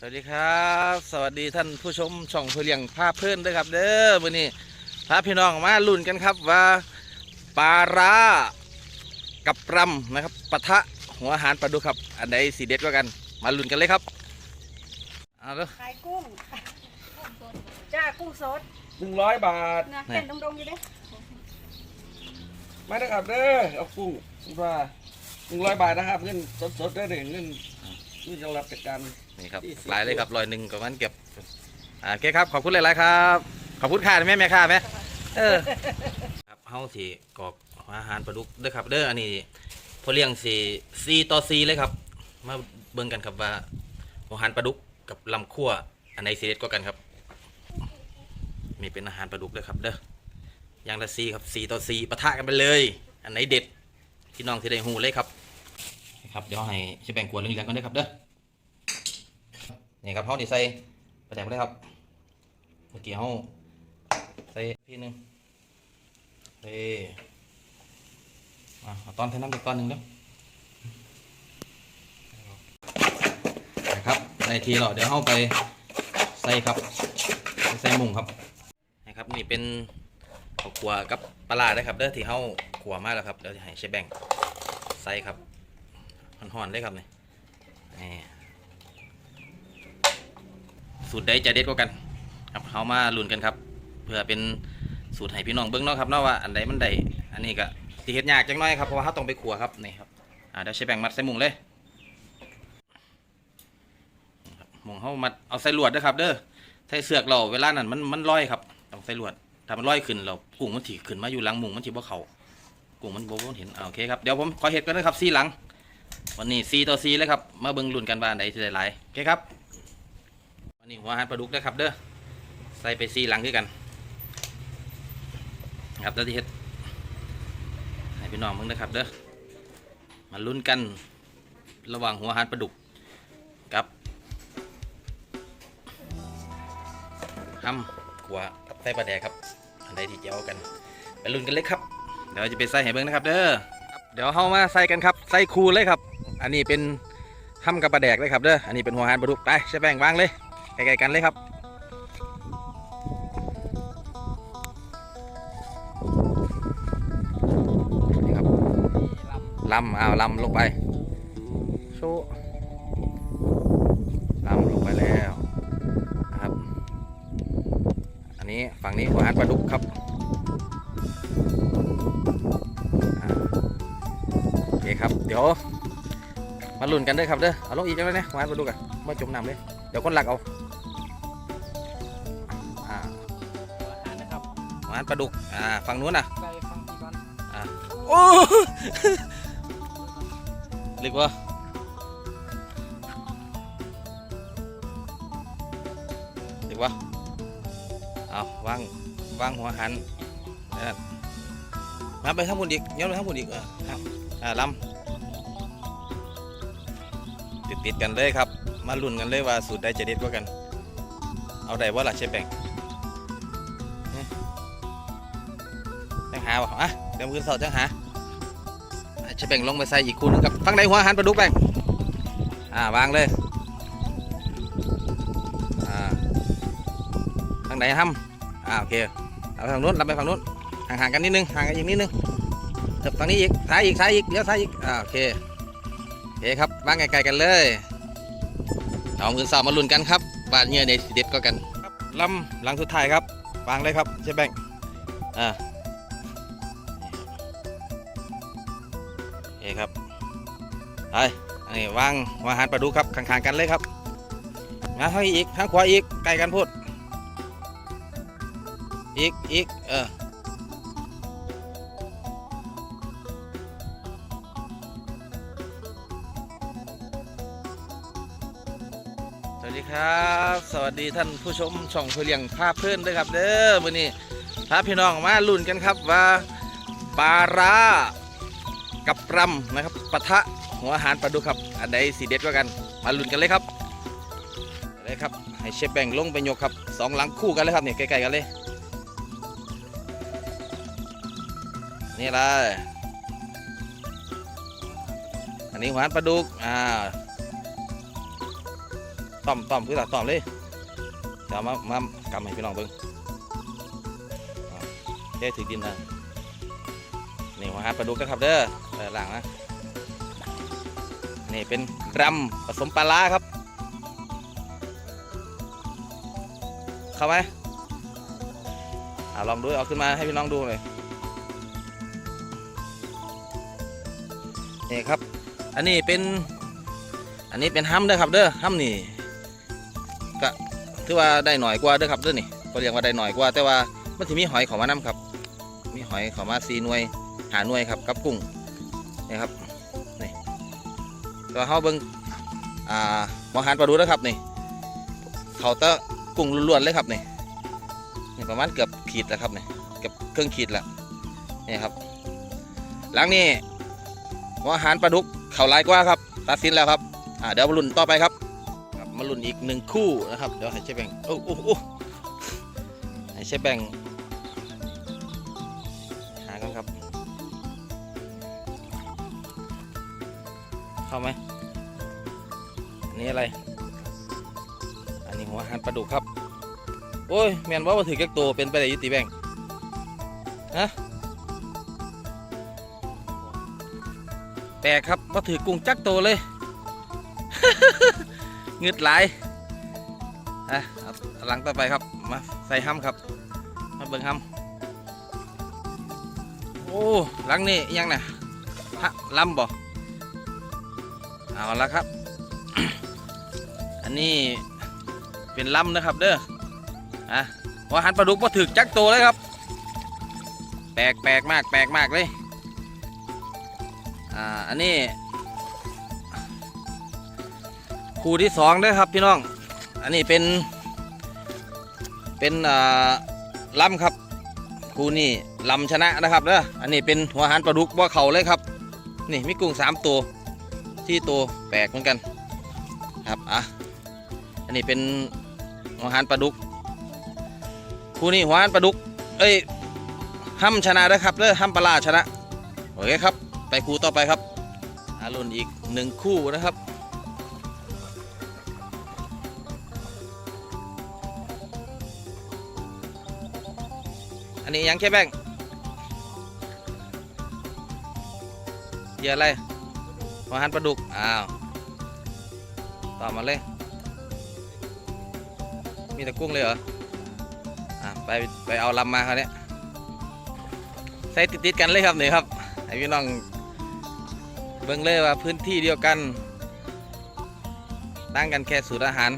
สวัสดีครับ สวัสดีท่านผู้ชมช่องเพลียงภาพเพื่อนด้วยครับเด้อวันนี้พาพี่น้องมาลุ้นกันครับว่าปลาร้ากับรำนะครับปะทะหัวอาหารปลาดุกครับ อันใดสีเด็ดกว่ากัน มาลุ้นกันเลยครับเอาเด้อ ขายกุ้ง จ้า กุ้งสดหนึ่งร้อยบาท นะเป็นดงๆอยู่เด้มาได้ครับเด้อเอากุ้งว่าหนึ่งร้อยบาทนะครับเงินสดๆได้เลยเงิน นี่จะรับจากการ นี่ครับ หลายเลยครับร้อยหนึ่งกับมันเก็บอ่าโอเคครับ ขอบคุณหลายๆครับ ขอบคุณค่าแม่แม่ค่าไหมเออ ครับเฮาสีกรอกอาหารปลาดุกเด้อครับ เด้ออันนี้พอเลี้ยงสีซีต่อซีเลยครับ มาเบิ่งกันครับว่าอาหารปลาดุกกับลำคั่วอันไหนสีเด็ดกว่ากันครับมีเป็นอาหารปลาดุกเด้อครับเด้ออย่างละซีครับซีต่อซีปะทะกันไปเลย อันไหนเด็ดพี่น้องที่ได้หูเลยครับ ครับเดี๋ยวให้ชิแบ่งกวนเรื่องๆกันเด้อครับเด้อนี่ครับเขาดีใส่ประแดกไปเลยครับเมื่อกี้เขาใส่พี่หนึ่งเฮ้อะเอาตอนใส่น้ำอีกตอนหนึ่งแล้วนะครับในทีเราเดี๋ยวเขาไปใส่ครับใส่มุงครับนะครับนี่เป็นข้าวขัวกับปลาได้ครับเด้อที่เขาขัวมากแล้วครับเดี๋ยวจะให้เชฟแบงใส่ครับ ห่อนๆเลยครับนี่นี่สูตรใดจะเด็ดกว่ากัน ครับเขามาลุ้นกันครับ เพื่อเป็นสูตรให้พี่น้องเบิ้งเนาะครับเนาะว่าอันใดมันไดอันนี้ก็สิเฮ็ดยากจังน้อยครับเพราะว่าเขาต้องไปขัวครับนี่ครับอ่าเดี๋ยวใช้แบ่งมัดใส่หมุงเลยหมุงเขามัดเอาใส่ลวดด้อครับ เด้อใส่เสือกเราเวลานั้นมันมันลอยครับต้องใส่ลวดถ้ามันลอยขึ้นเรากุ้งมันถีขึ้นมาอยู่หลังหมุงมันถีบ่เขากุ้งมันบ่บ่เห็นโอเคครับเดี๋ยวผมขอเฮ็ดกันนะครับซีหลัง วันนี้ซีต่อซีเลยครับมาเบิ่งลุ้นกันว่าอันใดสิได้หลายโอเคครับอันนี้หัวอาหารปลาดุกนะครับเด้อใส่ไปซีหลังด้วยกัน ครับแล้วที่เฮ็ดให้พี่น้องมึงนะครับเด้อมาลุ้นกันระหว่างหัวอาหารปลาดุกกับห้ำกัวกับไส้ปลาแดกครับอันใดที่เจ้ากันไปลุ้นกันเลยครับเดี๋ยวจะไปใส่ให้เบิ่งนะครับเด้อครับเดี๋ยวเฮามาใส่กันครับ ใส่คูเลยครับ อันนี้เป็นห้ำกับปลาแดกเลยครับเด้ออันนี้เป็นหัวหารปลาดุกไปใช้แป้งวางเลยใกล้ๆกันเลยครับนี่ครับลำเอาลำลงไปโชว์ลำลงไปแล้วนะครับ อันนี้ฝั่งนี้หัวหารปลาดุกครับโอเคครับเดี๋ยว มาลุ้นกันเด้วยครับเด้อเอาลงอีกแล้วนะหัวอาหารปลาดุกอะมาจมน้ำเลยเดี๋ยวคนหลักเอาอ่าหวานปลาดุกอ่าฝั่งนู้นน่ะไปฟังพี่ก่อนอ่าโอ้ลึกวะลึกวะเอาวางวางหัวหันเออมาไปข้างบนอีกย้อนไปข้างบนอีกเออครับอ่าลำ ติดติดๆกันเลยครับ มาลุ้นกันเลยว่าสูตรใดจะเด็ดกว่ากัน เอาได้ว่าล่ะเชฟแบงจังหาบ่อะเดี๋ยวมือสอดจังหาอะเชฟแบงลงไปใส่อีกคู่นึงครับฟังในหัวหันปลาดุกแบงอ่าวางเลยอ่าทางไหนทำอ่าโอเคเอาไปฝั่งนู้นรับไปฝั่งนู้นห่างๆกันนิดนึงห่างกันอีกนิดนึงเถิบฝั่งนี้อีกซ้ายอีกซ้ายอีกเดี๋ยวซ้ายอีกอ่าโอเค เคครับวางไกลๆกันเลยเอามือสอบมาลุ้นกันครับว่าเงื่อในสิเด็ดก็กันครับลำหลังสุดท้ายครับวางเลยครับเชฟแบงอ่าโอคครับไปอันนี้วางวางอาหารปลาดุกครับข้างๆกันเลยครับมาทางอีกทางขวาอีกใกล้กันพูดอีกอีกเออ ครับ สวัสดีท่านผู้ชมช่องเพลียงภาพเพื่อนด้วยครับเด้อวันนี้พาพี่น้องมาลุ้นกันครับว่าปลาร้ากับรำนะครับปะทะหัวอาหารปลาดุกครับอันใดสีเด็ดกว่ากันมาลุ้นกันเลยครับเลยครับให้เชฟแบ่งลงไปยกครับสองหลังคู่กันเลยครับเนี่ยใกล้ๆกันเลย นี่เลยอันนี้หัวอาหารปลาดุกอ่า ต้อมต้อมคือตาต้อมเลยเดี๋ยวมามากำให้พี่น้องเบิ่งแค่ถือดินนะนี่หัวหาปลาดุกนครับเด้อเออหลังนะนี่เป็นรำผสมปลาร้าครับ เข้าไหมอ่าลองดูเอาขึ้นมาให้พี่น้องดูหน่อยนี่ครับ อันนี้เป็น อันนี้เป็นห้ำเด้อครับเด้อห้ำนี่ ถือว่าได้หน่อยกว่าเด้อครับเด้อนี่ก็เรียกว่าได้หน่อยกว่า แต่ว่ามันจะมีหอยเขอมานํครับ มีหอยเขอมาสี่หน่วยหาหน่วยครับกับกุ้งนี่ครับนี่ตัวเฮาเบิ่งอ่าหมอหันปลาดูนะครับนี่เขาเตะกุ้งล้วนๆเลยครับนี่นี่ประมาณเกือบขีดแล้วครับนี่เกือบเครึ่องขีดแล้วนี่ครับ หลังนี้หมอหันปลาดุกเขาลายกว่าครับตัดสินแล้วครับอ่าเดี๋ยวมาลุ้นต่อไปครับ มาลุ้นอีกหนึ่งคู่นะครับ เดี๋ยวให้เชฟแบงโอ้โอ้โอ้ให้เชฟแบงหากันครับ เข้าไหมอันนี้อะไร อันนี้หัวหันปลาดุกครับ โอ้ยแมนว่ามาถือแก๊กตัวเป็นไปได้ยุติแบงฮะแปลกครับว่าถือกุ้งจักโตเลย เงืดไหลายอะหลังต่อไปครับ มาใส่ห้ำครับ มาเบิ่งห้ำโอ้หลังนี่ยังนะฮะลำบ่เอาละครับ อันนี้เป็นลำนะครับเด้ออะว่าหันปลาดุกมาถึกจักโตเลยครับ แปลกแปลกมากแปลกมากเลย อ่า อันนี้ คู่ที่สองเด้อครับพี่น้อง อันนี้เป็น เป็นอ่าลำครับ คู่นี้ลำชนะนะครับเด้ออันนี้เป็นหัวหันปลาดุกบ่เขาเลยครับ นี่มีกุ้งสามตัวที่ตัวแปลกเหมือนกันครับอะอันนี้เป็นหัวหันปลาดุก คู่นี้หัวหันปลาดุก เอ้ยห้ำชนะเด้ครับเด้อห้ำปลาร้าชนะโอเคครับ ไปคู่ต่อไปครับอารุนอีกหนึ่งคู่นะครับ นี้ยังแค่แบงเยื่อะไรหัวหันปลาดุก อ้าว ต่อมาเลย มีแต่กุ้งเลยเหรอ อะ ไป ไปเอาลำมาครับเนี่ยใส่ติดๆกันเลยครับนี่ครับให้พี่น้อง เบิ่งเลยว่าพื้นที่เดียวกัน ตั้งกันแค่สูตรอาหาร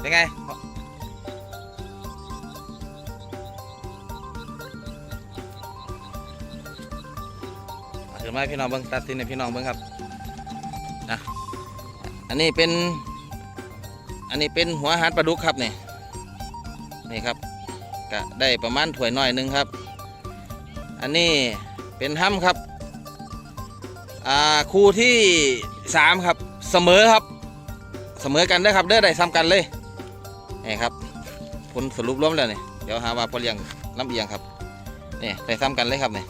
เป็นไงมาถึงมาให้พี่น้องเบิ้งตัดสินให้พี่น้องเบิ้งครับนะอันนี้เป็น อันนี้เป็นหัวหารปลาดุกครับนี่นี่ครับก็ได้ประมาณถ้วยน้อยหนึ่งครับ อันนี้เป็นห้ำครับอ่าคู่ที่สามครับเสมอครับ เสมอกันเด้ครับเด้อได้ซ้ำกันเลย นี่ครับผลสรุปรวมแล้วนี่ยเดี๋ยวหาว่าพอเลี้ยงน้ำเอียงครับนี่ได้ซ้ำกันเลยครับเนี่ย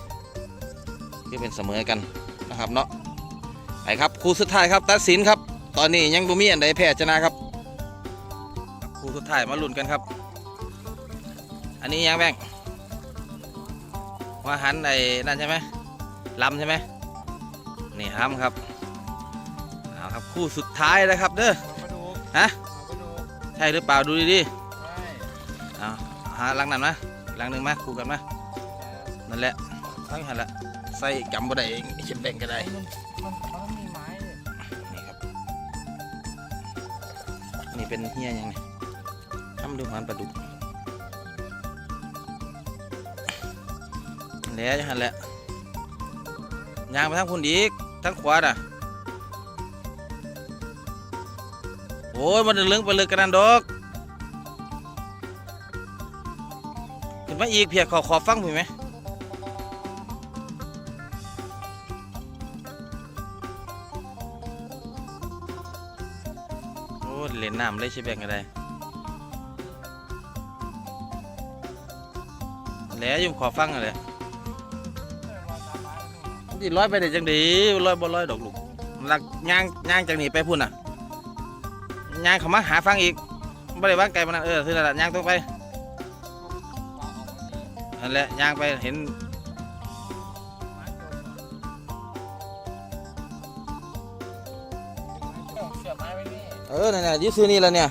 คือเป็นเสมอกันนะครับเนาะไปครับคู่สุดท้ายครับตัดสินครับ ตอนนี้ยังบ่มีอันใดแพ้ชนะครับคู่สุดท้ายมาลุ้นกันครับ อันนี้ยังแบงว่าหันไอ้นั่นใช่ไหมลำใช่ไหมนี่ห้ำครับเอาครับคู่สุดท้ายแล้วครับเด้อฮะ ช่หรือเปล่าดูดีใช่ๆเอาหาลังนั้นมาลังหนึ่งมาคู่กันมานั่นแหละทั้งหันละใส่จำบ่ได้เองเช็ดแบ่งก็ได้มันมันมันมีไม้เลยนี่ครับนี่เป็นเฮียยังไงทำดูหันปลาดุกแล้วหันแหละยางไปทางคุณอีกทางขวาน่ะ อ้ยมันเลึงไปเลยกระนันดอกขึ้นมาอีกเพียขอขอฟังพี่ไหมโอ้เล่นน้ำเลยใช่แบ่งอะไรแล้วยุ่มขอฟังอะไรเออรอตามไม้แล้วนู่นโอ้สิร้อยไปได้จังดีร้อยบ่ร้อยดอกลูกหลักย่างย่างจากนี้ไปพุ่นน่ะ ย่างเขามาหาฟังอีกบ่ได้ว่างไกลมันเออคือนั่นล่ะย่างตรงไปนั่นแหละย่างไปเห็นเสียบไม้ไว้นี่เออนั่นน่ะยืซื้อนี่ละเนี่ย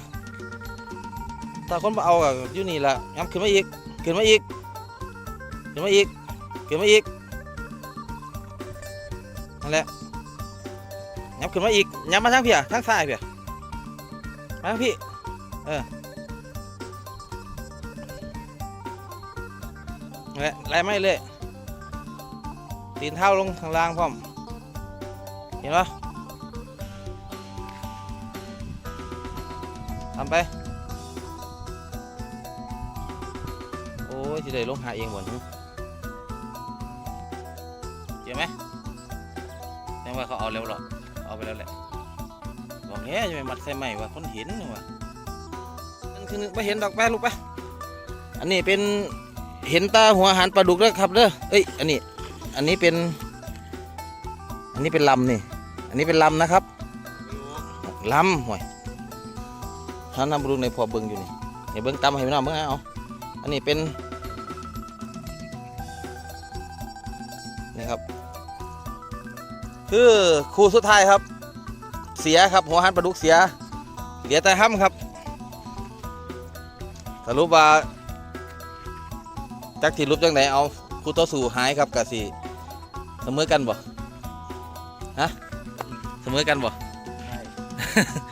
ถ้าคนมาเอาอะอยู่นี่ละย้ำขึ้นมาอีกขึ้นมาอีกขึ้นมาอีกขึ้นมาอีกนั่นแหละย้ำขึ้นมาอีกย้ำมาทางเพี่อะทางซ้ายเพี่ อะมาพี่ เออและไล่ไม่เลยตีนเท้าลงทางล่างพร้อม เห็นปะทำไป โอ้ยสิได้ลงหาเองบ่นเจ็บไหมยังว่าเขาเอาแล้วหรอกเอาไปแล้วแหละ บอกเฮ้ยจะไปมัดใส่ใหม่ว่าคนเห็นว่านั่นคือไม่เห็นดอกไปลูกไปอันนี้เป็นเห็นตาหัวหารปลาดุกแล้วครับเด้อเอ้ยอันนี้ อันนี้เป็น อันนี้เป็นลำนี่ อันนี้เป็นลำนะครับลำห่วยท่านนำรูในพอเบิ้งอยู่นี่เดี๋ยวเบิ้งตำให้พี่น้องเบิ้งเอาอันนี้เป็นนี่ครับ คือครูสุดท้ายครับ เสียครับ หัวหันปลาดุกเสีย เหลือแต่ห้ำครับ สรุปว่าจักที่รูปจังไหนเอาคู่ต่อสู้หายครับกะสิเสมอกันบ่ฮะเสมอกันบ่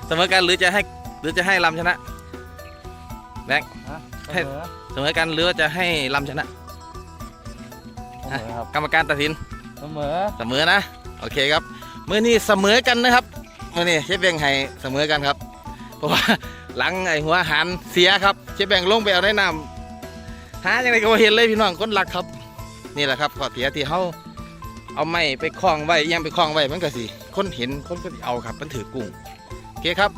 เสมอกันหรือจะให้หรือจะให้ลำชนะเสให้มอเสมอกันหรือว่าจะให้ลำชนะเสมอครับกรรมการตัดสินเสมอเสมอนะ โอเคครับเมื่อนี้เสมอกันนะครับเมื่อนี้เชฟแบงให้เสมอกันครับ เพราะว่าหลังไอหัวหันเสียครับเชฟแบงลงไปเอาได้น้ำหาอย่างไรก็เห็นเลยพี่น้องคนหลักครับ นี่แหละครับข้อเสียที่เขาเอาไม้ไปคล้องไว้ยังไปคล้องไว้มันก็สิคนเห็นคนก็เอาครับมันถือกุ้งโอเคครับ